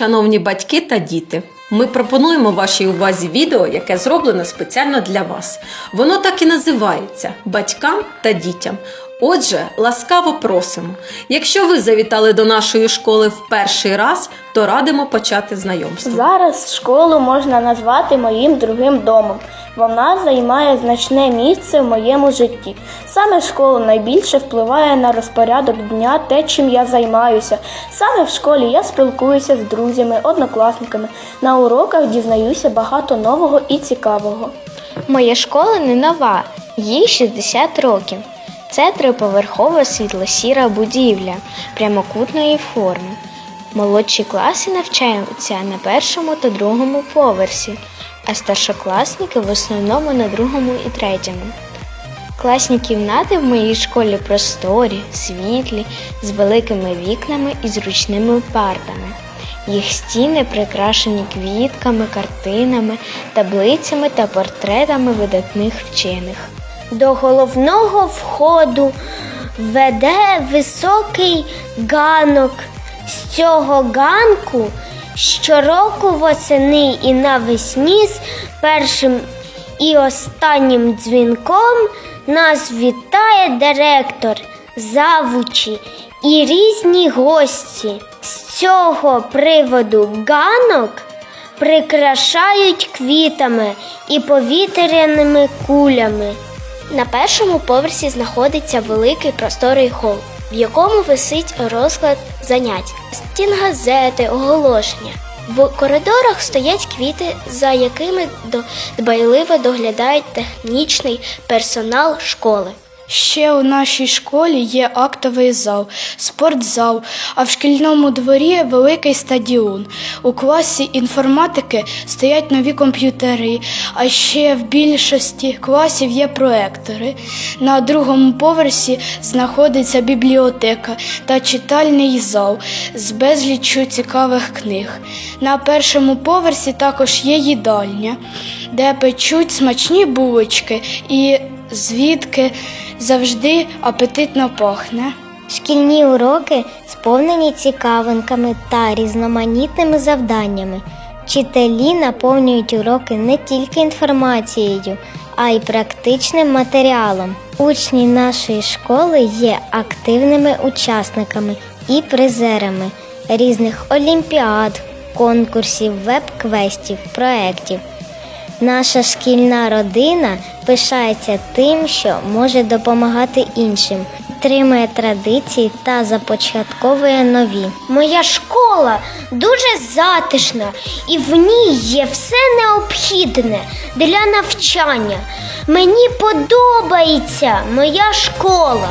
Шановні батьки та діти, ми пропонуємо вашій увазі відео, яке зроблено спеціально для вас. Воно так і називається Батькам та дітям. Отже, ласкаво просимо. Якщо ви завітали до нашої школи в перший раз, то радимо почати знайомство. Зараз школу можна назвати моїм другим домом. Вона займає значне місце в моєму житті. Саме в школу найбільше впливає на розпорядок дня те, чим я займаюся. Саме в школі я спілкуюся з друзями, однокласниками. На уроках дізнаюся багато нового і цікавого. Моя школа не нова, їй 60 років. Це триповерхова світло-сіра будівля прямокутної форми. Молодші класи навчаються на першому та другому поверсі, а старшокласники в основному на другому і третьому. Класні кімнати в моїй школі просторі, світлі, з великими вікнами і зручними партами. Їх стіни прикрашені квітками, картинами, таблицями та портретами видатних вчених. До головного входу веде високий ганок. З цього ганку щороку восени і навесні з першим і останнім дзвінком нас вітає директор, завучі і різні гості. З цього приводу ганок прикрашають квітами і повітряними кулями. На першому поверсі знаходиться великий просторий хол, в якому висить розклад занять, стінгазети, оголошення. В коридорах стоять квіти, за якими дбайливо доглядають технічний персонал школи. Ще у нашій школі є актовий зал, спортзал, а в шкільному дворі великий стадіон. У класі інформатики стоять нові комп'ютери, а ще в більшості класів є проектори. На другому поверсі знаходиться бібліотека та читальний зал з безліччю цікавих книг. На першому поверсі також є їдальня, де печуть смачні булочки і звідки завжди апетитно пахне. Шкільні уроки сповнені цікавинками та різноманітними завданнями. Вчителі наповнюють уроки не тільки інформацією, а й практичним матеріалом. Учні нашої школи є активними учасниками і призерами різних олімпіад, конкурсів, веб-квестів, проєктів. Наша шкільна родина пишається тим, що може допомагати іншим, підтримує традиції та започатковує нові. Моя школа дуже затишна, і в ній є все необхідне для навчання. Мені подобається моя школа.